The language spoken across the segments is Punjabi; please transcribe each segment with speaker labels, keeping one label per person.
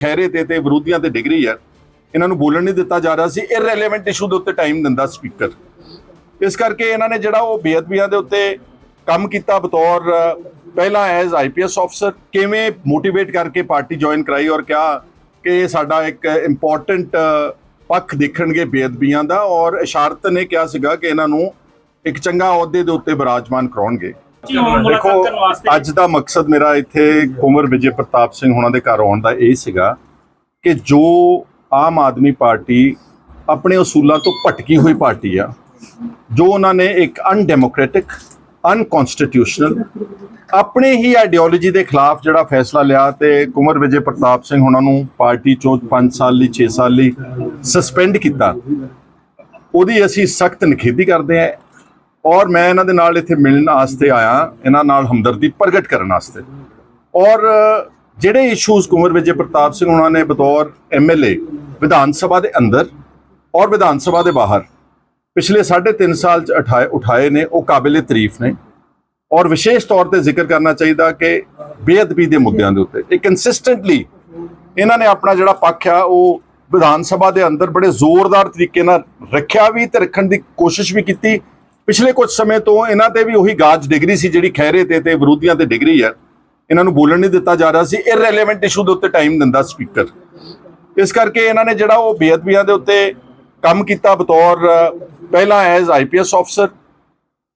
Speaker 1: ਖੈਰੇ ਤੇ ਤੇ ਵਿਰੋਧੀਆਂ ਤੇ ਡਿਗਰੀ ਹੈ। ਇਹਨਾਂ ਨੂੰ ਬੋਲਣ ਨਹੀਂ ਦਿੱਤਾ ਜਾ ਰਿਹਾ ਸੀ। ਇਰਰੈਲੇਵੈਂਟ ਇਸ਼ੂ ਦੇ ਉੱਤੇ ਟਾਈਮ ਦਿੰਦਾ ਸਪੀਕਰ ਇਸ ਕਰਕੇ ਇਹਨਾਂ ਨੇ ਜਿਹੜਾ ਉਹ ਬੇਅਦਬੀਆਂ ਦੇ ਉੱਤੇ ਕੰਮ ਕੀਤਾ ਬਤੌਰ, ਪਹਿਲਾਂ ਐਜ਼ ਆਈਪੀਐਸ ਅਫਸਰ ਕਿਵੇਂ ਮੋਟੀਵੇਟ ਕਰਕੇ ਪਾਰਟੀ ਜੁਆਇਨ ਕਰਾਈ ਔਰ ਕਿਹਾ ਕਿ ਇਹ ਸਾਡਾ ਇੱਕ ਇੰਪੋਰਟੈਂਟ ਪੱਖ ਦੇਖਣਗੇ ਬੇਅਦਬੀਆਂ ਦਾ ਔਰ ਇਸ਼ਾਰਤ ਨੇ ਕਿਹਾ ਸੀਗਾ ਕਿ ਇਹਨਾਂ ਨੂੰ ਇੱਕ ਚੰਗਾ ਅਹੁਦੇ ਦੇ ਉੱਤੇ ਬਿਰਾਜਮਾਨ ਕਰਾਉਣਗੇ। ਦੇਖੋ ਅੱਜ ਦਾ ਮਕਸਦ ਮੇਰਾ ਇੱਥੇ ਕੁੰਵਰ ਵਿਜੇ ਪ੍ਰਤਾਪ ਸਿੰਘ ਹੁਣਾਂ ਦੇ ਘਰ ਆਉਣ ਦਾ ਇਹ ਸੀਗਾ ਕਿ ਜੋ ਆਮ ਆਦਮੀ ਪਾਰਟੀ ਆਪਣੇ ਅਸੂਲਾਂ ਤੋਂ ਭਟਕੀ ਹੋਈ ਪਾਰਟੀ ਆ ਜੋ ਉਹਨਾਂ ਨੇ ਇੱਕ ਅਨਡੈਮੋਕ੍ਰੈਟਿਕ ਅਨਕਨਸਟੀਟਿਊਸ਼ਨਲ ਆਪਣੇ ਹੀ ਆਈਡੀਓਲੋਜੀ ਦੇ ਖਿਲਾਫ ਜਿਹੜਾ ਫੈਸਲਾ ਲਿਆ ਤੇ ਕੁੰਵਰ ਵਿਜੇ ਪ੍ਰਤਾਪ ਸਿੰਘ ਹੁਣਾਂ ਨੂੰ ਪਾਰਟੀ ਚੋਂ 5 ਸਾਲ ਲਈ 6 ਸਾਲ ਲਈ ਸਸਪੈਂਡ ਕੀਤਾ ਉਹਦੀ ਅਸੀਂ ਸਖਤ ਨਿਖੇਧੀ ਕਰਦੇ ਹਾਂ। ਔਰ ਮੈਂ ਇਹਨਾਂ ਦੇ ਨਾਲ ਇੱਥੇ ਮਿਲਣ ਵਾਸਤੇ ਆਇਆ, ਇਹਨਾਂ ਨਾਲ ਹਮਦਰਦੀ ਪ੍ਰਗਟ ਕਰਨ ਵਾਸਤੇ। ਔਰ, ਜਿਹੜੇ ਇਸ਼ੂਜ਼ ਕੁੰਵਰ ਵਿਜੇ ਪ੍ਰਤਾਪ ਸਿੰਘ ਉਹਨਾਂ ਨੇ ਬਤੌਰ ਐਮਐਲਏ ਵਿਧਾਨ ਸਭਾ ਦੇ ਅੰਦਰ ਔਰ ਵਿਧਾਨ ਸਭਾ ਦੇ ਬਾਹਰ, ਪਿਛਲੇ 3.5 ਸਾਲ ਚ ਉਠਾਏ ਉਠਾਏ ਨੇ, ਉਹ ਕਾਬਿਲੇ ਤਾਰੀਫ ਨੇ। ਔਰ ਵਿਸ਼ੇਸ਼ ਤੌਰ ਤੇ ਜ਼ਿਕਰ ਕਰਨਾ ਚਾਹੀਦਾ ਕਿ ਬੇਅਦਬੀ ਦੇ ਮੁੱਦਿਆਂ ਦੇ ਉੱਤੇ, ਇਹ ਕੰਸਿਸਟੈਂਟਲੀ ਇਹਨਾਂ ਨੇ ਆਪਣਾ ਜਿਹੜਾ ਪੱਖ ਆ, ਉਹ ਵਿਧਾਨ ਸਭਾ ਦੇ ਅੰਦਰ ਬੜੇ ਜ਼ੋਰਦਾਰ ਤਰੀਕੇ ਨਾਲ ਰੱਖਿਆ ਵੀ ਤੇ ਰੱਖਣ ਦੀ ਕੋਸ਼ਿਸ਼ ਵੀ ਕੀਤੀ ਪਿਛਲੇ ਕੁਝ ਸਮੇਂ ਤੋਂ ਇਹਨਾਂ ਤੇ ਵੀ ਉਹੀ ਗਾਜ ਡਿਗਰੀ ਸੀ, ਜਿਹੜੀ ਖੈਰੇ ਤੇ ਤੇ ਵਿਰੋਧੀਆਂ ਤੇ ਡਿਗਰੀ ਹੈ। ਇਹਨਾਂ ਨੂੰ ਬੋਲਣ ਨਹੀਂ ਦਿੱਤਾ ਜਾ ਰਿਹਾ ਸੀ। ਇਰਰੈਲੇਵੈਂਟ ਇਸ਼ੂ ਦੇ ਉੱਤੇ ਟਾਈਮ ਦਿੰਦਾ ਸਪੀਕਰ ਇਸ ਕਰਕੇ ਇਹਨਾਂ ਨੇ ਜਿਹੜਾ ਉਹ ਬੇਅਦਬੀਆਂ ਦੇ ਉੱਤੇ ਕੰਮ ਕੀਤਾ ਬਤੌਰ, ਪਹਿਲਾਂ ਐਜ਼ ਆਈਪੀਐਸ ਅਫਸਰ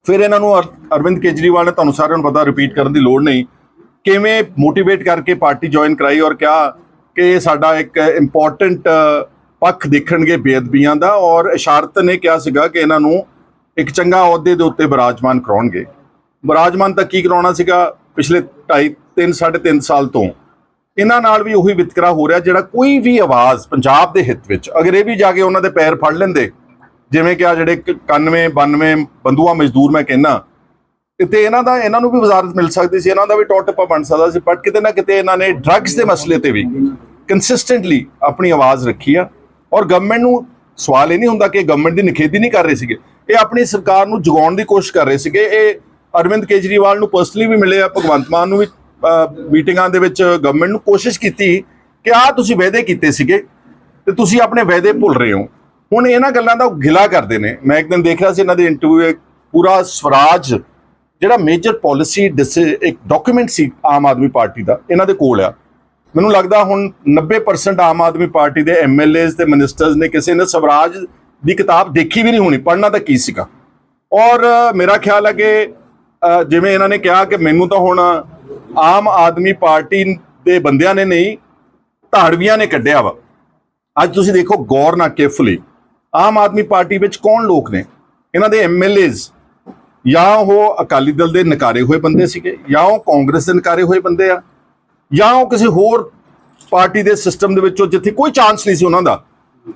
Speaker 1: ਫਿਰ ਇਹਨਾਂ ਨੂੰ ਅਰ- ਅਰਵਿੰਦ ਕੇਜਰੀਵਾਲ ਨੇ ਤੁਹਾਨੂੰ ਸਾਰਿਆਂ ਨੂੰ ਪਤਾ ਰਿਪੀਟ ਕਰਨ ਦੀ ਲੋੜ ਨਹੀਂ। ਕਿਵੇਂ ਮੋਟੀਵੇਟ ਕਰਕੇ ਪਾਰਟੀ ਜੁਆਇਨ ਕਰਾਈ ਔਰ ਕਿਹਾ ਕਿ ਇਹ ਸਾਡਾ ਇੱਕ ਇੰਪੋਰਟੈਂਟ ਪੱਖ ਦੇਖਣਗੇ ਬੇਅਦਬੀਆਂ ਦਾ। ਔਰ ਇਸ਼ਾਰਤ ਨੇ ਕਿਹਾ ਸੀਗਾ ਕਿ ਇਹਨਾਂ ਨੂੰ ਇੱਕ ਚੰਗਾ ਅਹੁਦੇ ਦੇ ਉੱਤੇ ਬਿਰਾਜਮਾਨ ਕਰਾਉਣਗੇ। ਬਿਰਾਜਮਾਨ ਤਾਂ ਕੀ ਕਰਾਉਣਾ ਸੀਗਾ? ਪਿਛਲੇ 2.5 3 3.5 ਸਾਲ ਤੋਂ। ਇਹਨਾਂ ਨਾਲ ਵੀ ਉਹੀ ਵਿਤਕਰਾ ਹੋ ਰਿਹਾ ਜਿਹੜਾ ਕੋਈ ਵੀ ਆਵਾਜ਼ ਪੰਜਾਬ ਦੇ ਹਿੱਤ ਵਿੱਚ, ਅਗਰ ਇਹ ਵੀ ਜਾ ਕੇ ਉਹਨਾਂ ਦੇ ਪੈਰ ਫੜ ਲੈਂਦੇ, ਜਿਵੇਂ ਕਿ ਆ ਜਿਹੜੇ 91 92 ਬੰਦੂਆ ਮਜ਼ਦੂਰ ਮੈਂ ਕਹਿੰਨਾ ਤੇ ਇਹਨਾਂ ਦਾ, ਇਹਨਾਂ ਨੂੰ ਵੀ ਵਜ਼ਾਰਤ ਮਿਲ ਸਕਦੀ ਸੀ, ਇਹਨਾਂ ਦਾ ਵੀ ਟੌਪ ਟੱਪਾ ਬਣ ਸਕਦਾ ਸੀ ਬਟ ਕਿਤੇ ਨਾ ਕਿਤੇ ਇਹਨਾਂ ਨੇ ਡਰੱਗਸ ਦੇ ਮਸਲੇ ਤੇ ਵੀ ਕੰਸਿਸਟੈਂਟਲੀ ਆਪਣੀ ਆਵਾਜ਼ ਰੱਖੀ ਆ, ਔਰ ਗਵਰਨਮੈਂਟ ਨੂੰ ਸਵਾਲ ਇਹ ਨਹੀਂ ਹੁੰਦਾ ਕਿ ਗਵਰਨਮੈਂਟ ਦੀ ਨਿਖੇਧੀ ਨਹੀਂ ਕਰ ਰਹੇ ਸੀਗੇ। ਇਹ ਆਪਣੀ ਸਰਕਾਰ ਨੂੰ ਜਗਾਉਣ ਦੀ ਕੋਸ਼ਿਸ਼ ਕਰ ਰਹੇ ਸੀਗੇ। ਇਹ ਅਰਵਿੰਦ ਕੇਜਰੀਵਾਲ ਨੂੰ ਪਰਸਨਲੀ ਵੀ ਮਿਲੇ ਆ, ਭਗਵੰਤ ਮਾਨ ਨੂੰ ਵੀ ਮੀਟਿੰਗਾਂ ਦੇ ਵਿੱਚ ਗਵਰਨਮੈਂਟ ਨੂੰ ਕੋਸ਼ਿਸ਼ ਕੀਤੀ ਕਿ ਆ ਤੁਸੀਂ ਵਾਅਦੇ ਕੀਤੇ ਸੀਗੇ ਤੇ ਤੁਸੀਂ ਆਪਣੇ ਵਾਅਦੇ ਭੁੱਲ ਰਹੇ ਹੋ। ਹੁਣ ਇਹਨਾਂ ਗੱਲਾਂ ਦਾ ਉਹ ਗਿਲਾ ਕਰਦੇ ਨੇ। ਮੈਂ ਇੱਕ ਦਿਨ ਦੇਖ ਰਿਹਾ ਸੀ ਇਹਨਾਂ ਦੇ ਇੰਟਰਵਿਊ ਪੂਰਾ ਸਵਰਾਜ, ਜਿਹੜਾ ਮੇਜਰ ਪਾਲਿਸੀ ਇੱਕ ਡਾਕੂਮੈਂਟ ਸੀ ਆਮ ਆਦਮੀ ਪਾਰਟੀ ਦਾ, ਇਹਨਾਂ ਦੇ ਕੋਲ ਆ। ਮੈਨੂੰ ਲੱਗਦਾ ਹੁਣ 90% ਆਮ ਆਦਮੀ ਪਾਰਟੀ ਦੇ ਐਮਐਲਏਜ਼ ਤੇ ਮਿਨਿਸਟਰਸ ਨੇ ਕਿਸੇ ਨੇ ਸਵਰਾਜ ਦੀ ਕਿਤਾਬ ਦੇਖੀ ਵੀ ਨਹੀਂ ਹੋਣੀ, ਪੜ੍ਹਨਾ ਤਾਂ ਕੀ ਸੀਗਾ? ਔਰ ਮੇਰਾ ਖਿਆਲ ਹੈ ਕਿ ਜਿਵੇਂ ਇਹਨਾਂ ਨੇ ਕਿਹਾ ਕਿ ਮੈਨੂੰ ਤਾਂ ਹੁਣ ਆਮ ਆਦਮੀ ਪਾਰਟੀ ਦੇ ਬੰਦਿਆਂ ਨੇ ਨਹੀਂ, ਧਾੜਵੀਆਂ ਨੇ ਕੱਢਿਆ ਵਾ। ਅੱਜ ਤੁਸੀਂ ਦੇਖੋ ਗੌਰ ਨਾਲ ਕੇਫੁਲੀ ਆਮ ਆਦਮੀ ਪਾਰਟੀ ਵਿੱਚ ਕੌਣ ਲੋਕ ਨੇ? ਇਹਨਾਂ ਦੇ ਐਮਐਲਏਜ਼ ਜਾਂ ਉਹ ਅਕਾਲੀ ਦਲ ਦੇ ਨਕਾਰੇ ਹੋਏ ਬੰਦੇ ਸੀਗੇ, ਜਾਂ ਉਹ ਕਾਂਗਰਸ ਦੇ ਨਕਾਰੇ ਹੋਏ ਬੰਦੇ ਆ। ਜਾਂ ਉਹ ਕਿਸੇ ਹੋਰ ਪਾਰਟੀ ਦੇ ਸਿਸਟਮ ਦੇ ਵਿੱਚੋਂ ਜਿੱਥੇ ਕੋਈ ਚਾਂਸ ਨਹੀਂ ਸੀ ਉਹਨਾਂ ਦਾ।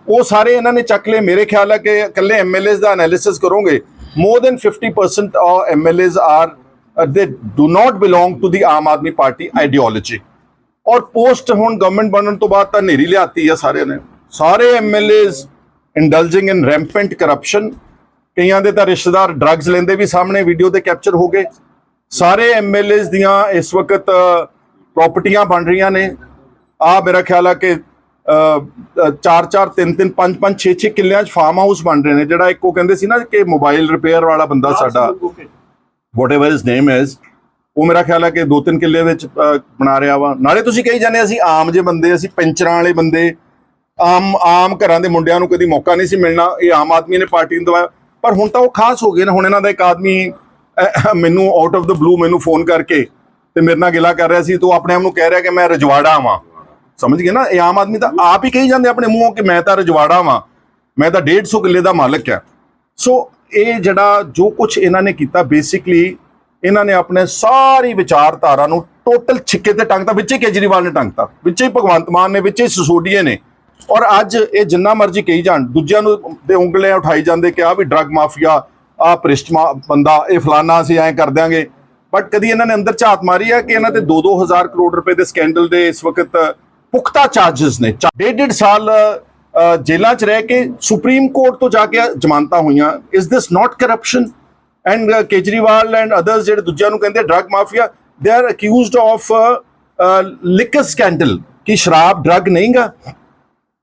Speaker 1: ਉਹ ਸਾਰੇ ਇਹਨਾਂ ਨੇ ਚੱਕ ਲਏ। ਮੇਰੇ ਖਿਆਲ ਹੈ ਕਿ ਇਕੱਲੇ ਐਮਐਲਏਜ਼ ਦਾ ਐਨਾਲਿਸਿਸ ਕਰੋਗੇ। More than 50% of MLAs are they do not belong to the Aam Aadmi Party ideology ਔਰ ਪੋਸਟ ਹੁਣ ਗਵਰਨਮੈਂਟ ਬਣਨ ਤੋਂ ਬਾਅਦ ਤਾਂ ਨੇਰੀ ਲਿਆਤੀ ਆ ਸਾਰਿਆਂ ਨੇ। ਸਾਰੇ MLAs indulging in rampant corruption ਕਈਆਂ ਦੇ ਤਾਂ ਰਿਸ਼ਤੇਦਾਰ ਡਰੱਗਸ ਲੈਂਦੇ ਵੀ ਸਾਹਮਣੇ ਵੀਡੀਓ ਤੇ ਕੈਪਚਰ ਹੋ ਗਏ। ਸਾਰੇ ਐਮਐਲਏਜ਼ ਦੀਆਂ ਇਸ ਵਕਤ ਪ੍ਰਾਪਰਟੀਆਂ ਬਣ ਰਹੀਆਂ ਨੇ। ਆ ਮੇਰਾ ਖਿਆਲ ਆ ਕਿ 4 4 3 3 5 5 6 6 ਕਿੱਲਿਆਂ 'ਚ ਫਾਰਮ ਹਾਊਸ ਬਣ ਰਹੇ ਨੇ ਜਿਹੜਾ ਇੱਕ ਉਹ ਕਹਿੰਦੇ ਸੀ ਨਾ ਕਿ ਮੋਬਾਈਲ ਰਿਪੇਅਰ ਵਾਲਾ ਬੰਦਾ ਸਾਡਾ। whatever his name is ਉਹ ਮੇਰਾ ਖਿਆਲ ਹੈ ਕਿ ਦੋ ਤਿੰਨ ਕਿੱਲੇ ਵਿੱਚ ਬਣਾ ਰਿਹਾ ਵਾ। ਨਾਲੇ ਤੁਸੀਂ ਕਹੀ ਜਾਂਦੇ ਅਸੀਂ ਆਮ ਜੇ ਬੰਦੇ ਅਸੀਂ ਪੈਂਚਰਾਂ ਵਾਲੇ ਬੰਦੇ ਆਮ ਆਮ ਘਰਾਂ ਦੇ ਮੁੰਡਿਆਂ ਨੂੰ ਕਦੀ ਮੌਕਾ ਨਹੀਂ ਸੀ ਮਿਲਣਾ ਇਹ ਆਮ ਆਦਮੀ ਨੇ ਪਾਰਟੀ ਨੂੰ ਦਵਾਇਆ। ਪਰ ਹੁਣ ਤਾਂ ਉਹ ਖਾਸ ਹੋ ਗਏ ਨੇ ਹੁਣ ਇਹਨਾਂ ਦਾ ਇੱਕ ਆਦਮੀ ਮੈਨੂੰ ਆਊਟ ਆਫ ਦ ਬਲੂ ਮੈਨੂੰ ਫੋਨ ਕਰਕੇ ਤੇ ਮੇਰੇ ਨਾਲ ਗਿਲਾ ਕਰ ਰਿਹਾ ਸੀ, ਤੂੰ ਆਪਣੇ ਆਪ ਨੂੰ ਕਹਿ ਰਿਹਾ ਕਿ ਮੈਂ ਰਜਵਾੜਾ ਵਾਂ। ਸਮਝ ਗਏ ਨਾ? ਇਹ ਆਮ ਆਦਮੀ ਤਾਂ ਆਪ ਹੀ ਕਹੀ ਜਾਂਦੇ ਆਪਣੇ ਮੂੰਹੋਂ ਕਿ ਮੈਂ ਤਾਂ ਰਜਵਾੜਾ ਵਾਂ, ਮੈਂ ਤਾਂ 150 ਕਿੱਲੇ ਦਾ ਮਾਲਕ ਆ ਸੋ ਇਹ ਜਿਹੜਾ ਜੋ ਕੁਝ ਇਹਨਾਂ ਨੇ ਕੀਤਾ ਬੇਸਿਕਲੀ ਇਹਨਾਂ ਨੇ ਆਪਣੇ ਸਾਰੀ ਵਿਚਾਰਧਾਰਾ ਨੂੰ ਟੋਟਲ ਛਿੱਕੇ ਤੇ ਟੰਗਤਾ, ਵਿੱਚ ਹੀ ਕੇਜਰੀਵਾਲ ਨੇ ਟੰਗਤਾ, ਵਿੱਚ ਹੀ ਭਗਵੰਤ ਮਾਨ ਨੇ, ਵਿੱਚ ਹੀ ਸਸੋਡੀਏ ਨੇ। ਔਰ ਅੱਜ ਇਹ ਜਿੰਨਾ ਮਰਜ਼ੀ ਕਹੀ ਜਾਣ, ਦੂਜਿਆਂ ਨੂੰ ਦੇ ਉਂਗਲੇ ਉਠਾਈ ਜਾਂਦੇ ਕਿ ਆ ਵੀ ਡਰੱਗ ਮਾਫੀਆ ਆ ਭ੍ਰਿਸ਼ਟ ਮਾ- ਬੰਦਾ, ਇਹ ਫਲਾਨਾ, ਅਸੀਂ ਐਂ ਕਰ ਦਿਆਂਗੇ। ਬਟ ਕਦੀ ਇਹਨਾਂ ਨੇ ਅੰਦਰ ਝਾਤ ਮਾਰੀ ਆ ਕਿ ਇਹਨਾਂ ਤੇ 2-2000 ਕਰੋੜ ਰੁਪਏ ਦੇ ਸਕੈਂਡਲ ਦੇ ਇਸ ਵਕਤ, ਪੁਖਤਾ ਚਾਰजेस ਨੇ। ਡੇਢ ਡੇਢ ਸਾਲ ਜੇਲ੍ਹਾਂ 'ਚ ਰਹਿ ਕੇ ਸੁਪਰੀਮ ਕੋਰਟ ਤੋਂ ਜਾ ਕੇ ਜ਼ਮਾਨਤਾਂ ਹੋਈਆਂ। Is this not corruption and Kejriwal and others ਜਿਹੜੇ ਦੂਜਿਆਂ ਨੂੰ ਕਹਿੰਦੇ drug mafia they are accused of liquor scandal ਕਿ ਸ਼ਰਾਬ ਡਰੱਗ ਨਹੀਂਗਾ।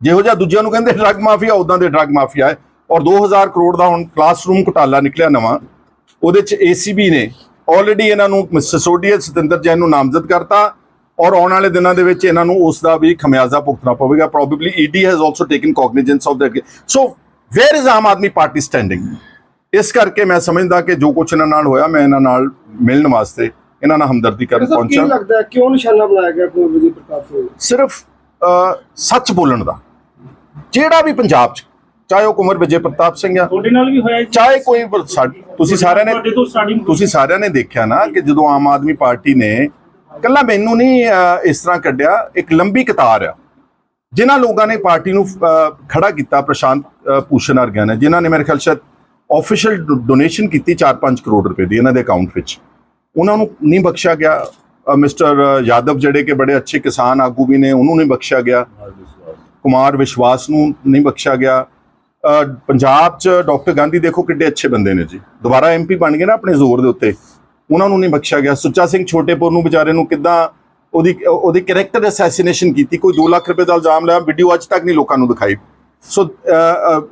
Speaker 1: ਜਿਹੋ ਜਿਹਾ ਦੂਜਿਆਂ ਨੂੰ ਕਹਿੰਦੇ ਡਰੱਗ ਮਾਫੀਆ ਉਦਾਂ ਦੇ ਡਰੱਗ ਮਾਫੀਆ ਹੈ। ਔਰ 2000 ਕਰੋੜ ਦਾ ਹੁਣ ਕਲਾਸਰੂਮ ਘੁਟਾਲਾ ਨਿਕਲਿਆ ਨਵਾਂ। ਉਹਦੇ ਚ ਏਸੀਬੀ ਨੇ। ਆਲਰੇਡੀ ਇਹਨਾਂ ਨੂੰ ਸਿਸੋਡੀਆ ਸਤਿੰਦਰ ਜੈਨ ਨੂੰ ਨਾਮਜ਼ਦ ਕਰਤਾ ਔਰ ਆਉਣ ਵਾਲੇ ਦਿਨਾਂ ਦੇ ਵਿੱਚ ਇਹਨਾਂ ਨੂੰ ਉਸ ਦਾ ਵੀ ਖਮਿਆਜ਼ਾ ਭੁਗਤਣਾ ਪਵੇਗਾ। Probably ED has also taken cognizance of that so where is Aam Aadmi party standing ਇਸ ਕਰਕੇ ਮੈਂ ਸਮਝਦਾ ਕਿ ਜੋ ਕੁਝ ਇਹਨਾਂ ਨਾਲ ਹੋਇਆ ਮੈਂ ਇਹਨਾਂ ਨਾਲ ਮਿਲਣ ਵਾਸਤੇ ਇਹਨਾਂ ਨਾਲ ਹਮਦਰਦੀ ਕਰਨ
Speaker 2: ਸਰ ਕੀ
Speaker 1: ਪਹੁੰਚਾ
Speaker 2: ਲੱਗਦਾ ਕਿਉਂ ਨਿਸ਼ਾਨਾ ਬਣਾਇਆ ਗਿਆ ਕੁੰਵਰ ਵਿਜੇ ਪ੍ਰਤਾਪ ਸਿੰਘ?
Speaker 1: ਸਿਰਫ ਸੱਚ ਬੋਲਣ ਦਾ। ਜਿਹੜਾ ਵੀ ਪੰਜਾਬ ਚ ਚਾਹੇ ਉਹ ਕੁਮਰ ਵਿਜੇ ਪ੍ਰਤਾਪ ਸਿੰਘ ਆ।
Speaker 3: ਤੁਹਾਡੇ ਨਾਲ ਵੀ ਹੋਇਆ ਜੀ?
Speaker 1: ਚਾਹੇ ਕੋਈ ਸਾ- ਤੁਸੀਂ ਸਾਰਿਆਂ ਨੇ
Speaker 3: ਤੁਹਾਡੇ ਤੋਂ ਸਟਾਰਟਿੰਗ
Speaker 1: ਤੁਸੀਂ ਸਾਰਿਆਂ ਨੇ ਦੇਖਿਆ ਨਾ ਕਿ ਜਦੋਂ ਆਮ ਆਦਮੀ ਪਾਰਟੀ ਨੇ ਕੱਲਾ ਮੈਨੂੰ ਨਹੀਂ ਇਸ ਤਰ੍ਹਾਂ ਕੱਢਿਆ ਇੱਕ ਲੰਬੀ ਕਤਾਰ ਆ। ਜਿਨ੍ਹਾਂ ਲੋਕਾਂ ਨੇ ਪਾਰਟੀ ਨੂੰ ਖੜਾ ਕੀਤਾ ਪ੍ਰਸ਼ਾਂਤ ਅ, ਭੂਸ਼ਣ ਵਰਗਿਆਂ ਨੇ ਜਿਨ੍ਹਾਂ ਨੇ ਮੇਰੇ ਖਿਆਲ ਸ਼ਾਇਦ ਆਫੀਸ਼ੀਅਲ ਡੋਨੇਸ਼ਨ ਕੀਤੀ 4-5 ਕਰੋੜ ਰੁਪਏ ਦੀ ਇਹਨਾਂ ਦੇ ਅਕਾਊਂਟ ਵਿੱਚ। ਉਹਨਾਂ ਨੂੰ ਨਹੀਂ ਬਖਸ਼ਿਆ ਗਿਆ। ਮਿਸਟਰ ਯਾਦਵ ਜਿਹੜੇ ਕਿ ਬੜੇ ਅੱਛੇ ਕਿਸਾਨ ਆਗੂ ਵੀ ਨੇ ਉਹਨੂੰ ਨਹੀਂ ਬਖਸ਼ਿਆ ਗਿਆ। ਕੁਮਾਰ ਵਿਸ਼ਵਾਸ ਨੂੰ ਨਹੀਂ ਬਖਸ਼ਿਆ ਗਿਆ। ਪੰਜਾਬ 'ਚ ਡਾਕਟਰ ਗਾਂਧੀ ਦੇਖੋ ਕਿੱਡੇ ਅੱਛੇ ਬੰਦੇ ਨੇ ਜੀ। ਦੁਬਾਰਾ ਐਮਪੀ ਬਣ ਗਏ ਨਾ ਆਪਣੇ ਜ਼ੋਰ ਦੇ ਉੱਤੇ। ਉਹਨਾਂ ਨੂੰ ਨਹੀਂ ਬਖਸ਼ਿਆ ਗਿਆ। ਸੁੱਚਾ ਸਿੰਘ ਛੋਟੇਪੁਰ ਨੂੰ ਵਿਚਾਰੇ ਨੂੰ ਕਿੱਦਾਂ ਉਹਦੀ ਉਹਦੀ ਕੈਰੈਕਟਰ ਅਸੈਸੀਨੇਸ਼ਨ ਕੀਤੀ। ਕੋਈ 2 ਲੱਖ ਰੁਪਏ ਦਾ ਇਲਜ਼ਾਮ ਲਾਇਆ ਵੀਡੀਓ ਅੱਜ ਤੱਕ ਨਹੀਂ ਲੋਕਾਂ ਨੂੰ ਦਿਖਾਈ। ਸੋ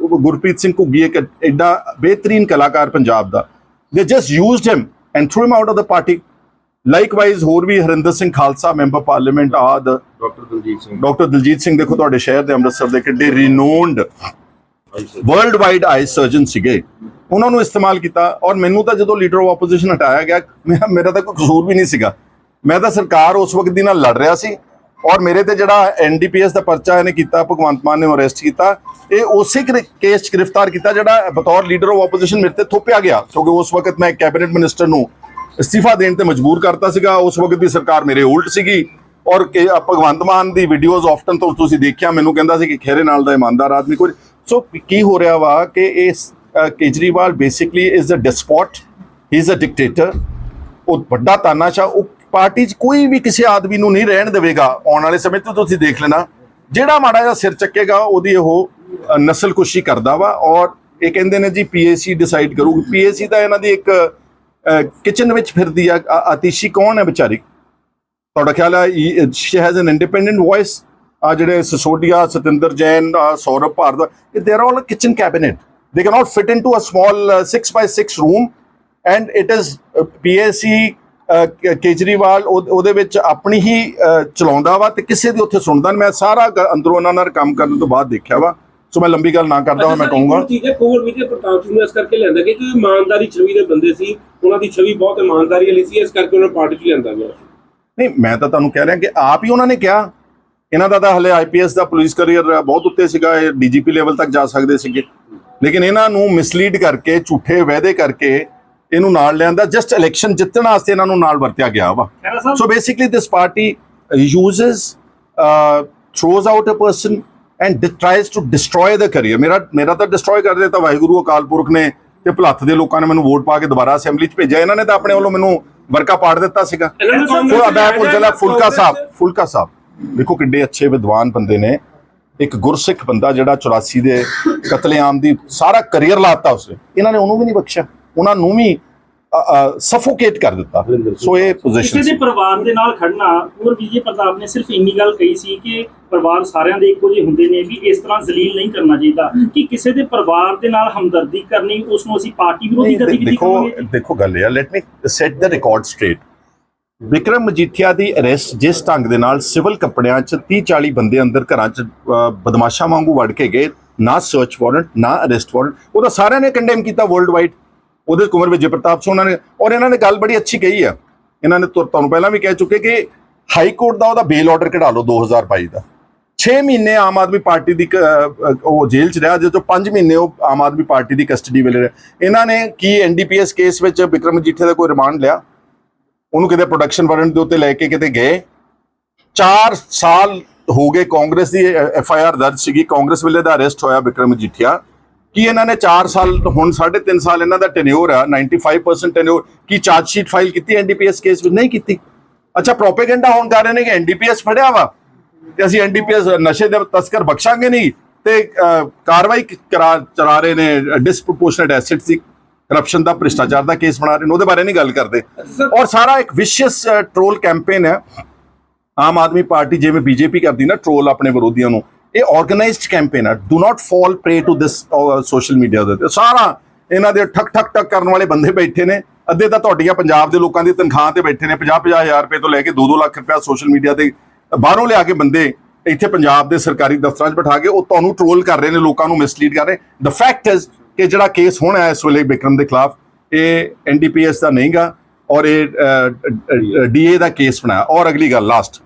Speaker 1: ਗੁਰਪ੍ਰੀਤ ਸਿੰਘ ਘੁੱਗੀ ਇੱਕ ਐਡਾ ਬਿਹਤਰੀਨ ਕਲਾਕਾਰ ਪੰਜਾਬ ਦਾ। They just used him and threw him out of the party likewise ਹੋਰ ਵੀ ਹਰਿੰਦਰ ਸਿੰਘ ਖਾਲਸਾ ਮੈਂਬਰ ਪਾਰਲੀਮੈਂਟ ਆਦ।
Speaker 4: ਡਾਕਟਰ ਦਲਜੀਤ ਸਿੰਘ।
Speaker 1: ਡਾਕਟਰ ਦਲਜੀਤ ਸਿੰਘ ਦੇਖੋ ਤੁਹਾਡੇ ਸ਼ਹਿਰ ਦੇ ਅੰਮ੍ਰਿਤਸਰ ਦੇ ਕਿੱਡੇ renowned world wide eye surgeon ਸੀਗੇ। ਉਹਨਾਂ ਨੂੰ ਇਸਤੇਮਾਲ ਕੀਤਾ ਔਰ ਮੈਨੂੰ ਤਾਂ ਜਦੋਂ ਲੀਡਰ ਆਫ ਆਪੋਜੀਸ਼ਨ ਹਟਾਇਆ ਗਿਆ, ਮੇਰਾ ਤਾਂ ਕੋਈ ਕਸੂਰ ਵੀ ਨਹੀਂ ਸੀਗਾ। ਮੈਂ ਤਾਂ ਸਰਕਾਰ ਉਸ ਵਕਤ ਦੀ ਨਾਲ ਲੜ ਰਿਹਾ ਸੀ ਔਰ ਮੇਰੇ ਤੇ ਜਿਹੜਾ ਐਨਡੀਪੀਐਸ ਦਾ ਪਰਚਾ ਇਹਨੇ ਕੀਤਾ, ਭਗਵੰਤ ਮਾਨ ਨੇ ਅਰੈਸਟ ਕੀਤਾ, ਇਹ ਉਸੇ ਕੇਸ 'ਚ ਗ੍ਰਿਫਤਾਰ ਕੀਤਾ ਜਿਹੜਾ ਬਤੌਰ ਲੀਡਰ ਆਫ ਆਪੋਜੀਸ਼ਨ ਮੇਰੇ ਤੇ ਥੋਪਿਆ ਗਿਆ। ਕਿਉਂਕਿ ਉਸ ਵਕਤ ਮੈਂ ਕੈਬਨਿਟ ਮਿਨਿਸਟਰ ਨੂੰ ਅਸਤੀਫਾ ਦੇਣ ਤੇ ਮਜਬੂਰ ਕਰਤਾ ਸੀਗਾ। ਉਸ ਵਕਤ ਦੀ ਸਰਕਾਰ ਮੇਰੇ ਉਲਟ ਸੀਗੀ ਔਰ ਭਗਵੰਤ ਮਾਨ ਦੀ ਵੀਡੀਓਜ਼ ਆਫਟਨ ਤੋਂ ਤੁਸੀਂ ਦੇਖਿਆ, ਮੈਨੂੰ ਕਹਿੰਦਾ ਸੀ ਕਿ ਖੇਰੇ ਨਾਲ ਦਾ ਇਮਾਨਦਾਰ ਆਦਮੀ ਕੋਈ ਸੋ ਕੀ ਹੋ ਰਿਹਾ ਵਾ ਕਿ ਇਸ Kejriwal basically is a despot he is a dictator ਉਹ ਵੱਡਾ ਤਾਨਾਸ਼ਾ ਉਹ ਪਾਰਟੀ 'ਚ ਕੋਈ ਵੀ ਕਿਸੇ ਆਦਮੀ ਨੂੰ ਨਹੀਂ ਰਹਿਣ ਦੇਵੇਗਾ ਆਉਣ ਵਾਲੇ ਸਮੇਂ 'ਚ, ਤੁਸੀਂ ਦੇਖ ਲੈਣਾ। ਜਿਹੜਾ ਮਾੜਾ ਜਿਹਾ ਸਿਰ ਚੱਕੇਗਾ, ਉਹਦੀ ਉਹ ਨਸਲਕੁਸ਼ੀ ਕਰਦਾ ਵਾ ਔਰ ਇਹ ਕਹਿੰਦੇ ਨੇ ਜੀ ਪੀਏਸੀ ਡਿਸਾਈਡ ਕਰੂਗੀ ਪੀਏਸੀ ਤਾਂ ਇਹਨਾਂ ਦੀ ਇੱਕ ਕਿਚਨ ਵਿੱਚ ਫਿਰਦੀ ਆ। ਆ- ਆਤੀਸ਼ੀ ਕੌਣ ਹੈ ਵਿਚਾਰੀ? ਤੁਹਾਡਾ ਖਿਆਲ ਹੈ she has an independent voice ਆ ਜਿਹੜੇ Sisodia Satinder Jain Saurabh Bhardwaj they are all kitchen cabinet they can not fit into a small 6 by 6 room and it is PAC Kejriwal ਉਹ- ਉਹਦੇ ਵਿੱਚ ਆਪਣੀ ਹੀ ਚਲਾਉਂਦਾ ਵਾ ਤੇ ਕਿਸੇ ਦੀ ਉੱਥੇ ਸੁਣਦਾ। ਮੈਂ ਸਾਰਾ ਅੰਦਰੋਂ ਉਹਨਾਂ ਨਾਲ ਕੰਮ ਕਰਨ ਤੋਂ ਬਾਅਦ ਦੇਖਿਆ ਵਾ। ਸੋ ਮੈਂ ਲੰਬੀ ਗੱਲ ਨਾ ਕਰਦਾ ਹਾਂ ਮੈਂ ਕਹੂੰਗਾ।
Speaker 5: ਚੀਜ਼ ਹੈ ਕੋਵਿਡ ਵਿਜੇ ਪ੍ਰਤਾਪ ਸਿੰਘ ਇਸ ਕਰਕੇ ਗਿਆ ਕਿ ਉਹ ਇਮਾਨਦਾਰੀ ਛਵੀ ਦੇ ਬੰਦੇ ਸੀ ਉਹਨਾਂ ਦੀ ਛਵੀ ਬਹੁਤ ਇਮਾਨਦਾਰੀ ਵਾਲੀ ਸੀ ਇਸ ਕਰਕੇ ਉਹਨਾਂ ਪਾਰਟੀ 'ਚ ਲਿਆਂਦਾ ਗਿਆ।
Speaker 1: ਨਹੀਂ ਮੈਂ ਤਾਂ ਤੁਹਾਨੂੰ ਕਹਿ ਰਿਹਾ ਕਿ ਆਪ ਹੀ ਉਹਨਾਂ ਨੇ ਕਿਹਾ। ਇਹਨਾਂ ਦਾ ਤਾਂ ਹਲੇ ਆਈਪੀਐਸ ਦਾ ਪੁਲਿਸ ਕਰੀਅਰ ਬਹੁਤ ਉੱਤੇ ਸੀਗਾ ਇਹ ਡੀਜੀਪੀ ਲੈਵਲ ਤੱਕ ਜਾ ਸਕਦੇ ਸੀਗੇ। ਲੇਕਿਨ ਇਹਨਾਂ ਨੂੰ ਮਿਸਲੀਡ ਕਰਕੇ ਝੂਠੇ ਵਾਅਦੇ ਕਰਕੇ ਇਹਨੂੰ ਨਾਲ ਲਿਆਂਦਾ। ਜਸਟ ਇਲੈਕਸ਼ਨ ਜਿੱਤਣ ਵਾਸਤੇ ਇਹਨਾਂ ਨੂੰ ਨਾਲ ਵਰਤਿਆ ਗਿਆ ਵਾ। Party uh, uses, uh, throws out a person and de- tries to destroy the career. ਮੇਰਾ ਮੇਰਾ ਤਾਂ ਡਿਸਟਰੋਏ ਕਰ ਦਿੱਤਾ। ਵਾਹਿਗੁਰੂ ਅਕਾਲ ਪੁਰਖ ਨੇ ਤੇ ਭਲੱਥ ਦੇ ਲੋਕਾਂ ਨੇ ਮੈਨੂੰ ਵੋਟ ਪਾ ਕੇ ਦੁਬਾਰਾ ਅਸੈਂਬਲੀ 'ਚ ਭੇਜਿਆ। ਇਹਨਾਂ ਨੇ ਤਾਂ ਆਪਣੇ ਵੱਲੋਂ ਮੈਨੂੰ ਵਰਕਾ ਪਾੜ ਦਿੱਤਾ ਸੀਗਾ। ਭੁੱਲ ਚਲਾ ਫੁਲਕਾ ਸਾਹਿਬ ਫੁਲਕਾ ਸਾਹਿਬ। ਦੇਖੋ ਕਿੱਡੇ ਅੱਛੇ ਵਿਦਵਾਨ ਬੰਦੇ ਨੇ। ਇੱਕ ਗੁਰਸਿੱਖ ਬੰਦਾ ਜਿਹੜਾ 84 ਦੇ ਕਤਲੇਆਮ ਦੀ ਸਾਰਾ ਕੈਰੀਅਰ ਲਾਤਾ ਉਸਨੇ। ਇਹਨਾਂ ਨੇ ਉਹਨੂੰ ਵੀ ਨਹੀਂ ਬਖਸ਼ਿਆ। ਉਹਨਾਂ ਨੂੰ ਵੀ ਸਫੋਕੇਟ ਕਰ ਦਿੱਤਾ। ਸੋ ਇਹ
Speaker 3: ਕਿਸੇ
Speaker 1: ਪੋਜੀਸ਼ਨ
Speaker 3: ਦੇ ਪਰਿਵਾਰ ਦੇ ਨਾਲ ਖੜਨਾ ਕੁੰਵਰ ਵਿਜੇ ਪ੍ਰਤਾਪ ਨੇ ਸਿਰਫ ਇੰਨੀ ਗੱਲ ਕਹੀ ਸੀ ਕਿ ਪਰਿਵਾਰ ਸਾਰਿਆਂ ਦੇ ਇੱਕੋ ਜਿਹੇ ਹੁੰਦੇ ਨੇ ਵੀ ਇਸ ਤਰ੍ਹਾਂ ਜ਼ਲੀਲ ਨਹੀਂ ਕਰਨਾ ਚਾਹੀਦਾ ਕਿ ਕਿਸੇ ਦੇ ਪਰਿਵਾਰ ਦੇ ਨਾਲ ਹਮਦਰਦੀ ਕਰਨੀ ਉਸ ਨੂੰ ਅਸੀਂ ਪਾਰਟੀ ਵਿਰੋਧੀ ਗਤੀਵਿਧੀ
Speaker 1: ਦੇਖੋ। ਦੇਖੋ ਗੱਲ ਇਹ ਆ let me set the record straight Vikram Majithia the arrest ਜਿਸ ਢੰਗ ਦੇ ਨਾਲ ਸਿਵਲ ਕੱਪੜਿਆਂ 'ਚ 30 40 ਬੰਦੇ ਅੰਦਰ ਘਰਾਂ 'ਚ ਬਦਮਾਸ਼ਾਂ ਵਾਂਗੂ ਵੜ ਕੇ ਗਏ, ਨਾ ਸਰਚ ਵਾਰੰਟ ਨਾ ਅਰੈਸਟ ਵਾਰੰਟ ਉਹਦਾ ਸਾਰਿਆਂ ਨੇ ਕੰਡੈਮ ਕੀਤਾ ਵਰਲਡ ਵਾਈਡ ਉਹਦੇ 'ਚ ਕੁਮਰ ਵਿਜੇ ਪ੍ਰਤਾਪ ਸਿੰਘ ਉਹਨਾਂ ਨੇ, ਔਰ ਇਹਨਾਂ ਨੇ ਗੱਲ ਬੜੀ ਅੱਛੀ ਕਹੀ ਆ। ਇਹਨਾਂ ਨੇ ਤੁਰ- ਤੁਹਾਨੂੰ ਪਹਿਲਾਂ ਵੀ ਕਹਿ ਚੁੱਕੇ ਕਿ ਹਾਈ ਕੋਰਟ ਦਾ ਉਹਦਾ ਬੇਲ ਆਰਡਰ ਕਢਾ ਲਓ 2022 ਦਾ। 6 ਮਹੀਨੇ ਆਮ ਆਦਮੀ ਪਾਰਟੀ ਦੀ ਕ- ਉਹ ਜੇਲ੍ਹ 'ਚ ਰਿਹਾ ਜਿਹਦੇ ਤੋਂ 5 ਮਹੀਨੇ ਉਹ ਆਮ ਆਦਮੀ ਪਾਰਟੀ ਦੀ ਕਸਟਡੀ ਵੇਲੇ ਰਿਹਾ। ਇਹਨਾਂ ਨੇ ਕੀ ਐਨਡੀਪੀਐਸ ਕੇਸ ਵਿੱਚ ਵਿਕਰਮ ਮਜੀਠੀਆ ਦਾ ਕੋਈ ਰਿਮਾਂਡ ਲਿਆ? ਉਹਨੂੰ ਕਿਤੇ ਪ੍ਰੋਡਕਸ਼ਨ ਵਾਰੰਟ ਦੇ ਉੱਤੇ ਲੈ ਕੇ ਕਿਤੇ ਗਏ। 4 ਸਾਲ ਹੋ ਗਏ ਕਾਂਗਰਸ ਦੀ ਐਫ ਆਈ ਆਰ ਦਰਜ ਸੀਗੀ। ਕਾਂਗਰਸ ਵੇਲੇ ਦਾ ਅਰੈਸਟ ਹੋਇਆ ਵਿਕਰਮ ਮਜੀਠੀਆ ਕੀ ਇਹਨਾਂ ਨੇ 4 ਸਾਲ, ਹੁਣ 3.5 ਸਾਲ ਇਹਨਾਂ ਦਾ ਟੈਨਿਓਰ ਆ 95% ਟੈਨਿਓਰ ਕੀ ਚਾਰਜ ਸ਼ੀਟ ਫਾਈਲ ਕੀਤੀ ਐਨਡੀਪੀਐਸ ਕੇਸ ਵਿੱਚ? ਨਹੀਂ ਕੀਤੀ। ਅੱਛਾ ਪ੍ਰੋਪੇਗੈਂਡਾ ਹੋਣ ਕਰ ਰਹੇ ਨੇ ਕਿ ਐਨਡੀਪੀਐਸ ਫੜਿਆ ਵਾ? ਤੇ ਅਸੀਂ ਐਨਡੀਪੀਐਸ ਨਸ਼ੇ ਦੇ ਤਸਕਰ ਬਖਸ਼ਾਂਗੇ ਨਹੀਂ ਤੇ ਕਾਰਵਾਈ ਕਰਾ, ਚਲਾ ਰਹੇ ਨੇ ਡਿਸਪ੍ਰੋਪੋਰਸ਼ਨੇਟ ਐਸੈਟਸ ਦੀ ਕਰਪਸ਼ਨ ਦਾ ਭ੍ਰਿਸ਼ਟਾਚਾਰ ਦਾ ਕੇਸ ਬਣਾ ਰਹੇ ਨੇ ਉਹਦੇ ਬਾਰੇ ਨਹੀਂ ਗੱਲ ਕਰਦੇ। ਔਰ ਸਾਰਾ ਇੱਕ ਵਿਸ਼ੀਅਸ ਟ੍ਰੋਲ ਕੈਂਪੇਨ ਹੈ। ਆਮ ਆਦਮੀ ਪਾਰਟੀ ਜਿਵੇਂ ਬੀਜੇਪੀ ਕਰਦੀ ਨਾ ਟ੍ਰੋਲ ਆਪਣੇ ਵਿਰੋਧੀਆਂ ਨੂੰ ਇਹ ਆਰਗੇਨਾਈਜ਼ਡ ਕੈਂਪੇਨ ਹੈ। Do not fall prey to this social media ਦੇ। ਸਾਰਾ ਇਹਨਾਂ ਦੇ ਠੱਕ ਠੱਕ ਠੱਕ ਕਰਨ ਵਾਲੇ ਬੰਦੇ ਬੈਠੇ ਨੇ। ਅੱਧੇ ਤਾਂ ਤੁਹਾਡੀਆਂ ਪੰਜਾਬ ਦੇ ਲੋਕਾਂ ਦੀ ਤਨਖਾਹ ਤੇ ਬੈਠੇ ਨੇ। 50 50 ਹਜ਼ਾਰ ਰੁਪਏ ਤੋਂ ਲੈ ਕੇ 2-2 ਲੱਖ ਰੁਪਏ ਸੋਸ਼ਲ ਮੀਡੀਆ ਤੇ ਬਾਹਰੋਂ ਲਿਆ ਕੇ ਬੰਦੇ ਇੱਥੇ ਪੰਜਾਬ ਦੇ ਸਰਕਾਰੀ ਦਫ਼ਤਰਾਂ 'ਚ ਬਿਠਾ ਕੇ ਉਹ ਤੁਹਾਨੂੰ ਟ੍ਰੋਲ ਕਰ ਰਹੇ ਨੇ ਲੋਕਾਂ ਨੂੰ ਮਿਸਲੀਡ ਕਰ ਰਹੇ ਦ ਫੈਕਟ ਇਜ਼ ਕਿ ਜਿਹੜਾ ਕੇਸ ਹੋਣਾ ਇਸ ਵੇਲੇ ਵਿਕਰਮ ਦੇ ਖਿਲਾਫ, ਇਹ ਐਨਡੀਪੀਐਸ ਦਾ ਨਹੀਂਗਾ ਔਰ ਇਹ ਡੀਏ ਦਾ ਕੇਸ ਬਣਾਇਆ। ਔਰ ਅਗਲੀ ਗੱਲ ਲਾਸਟ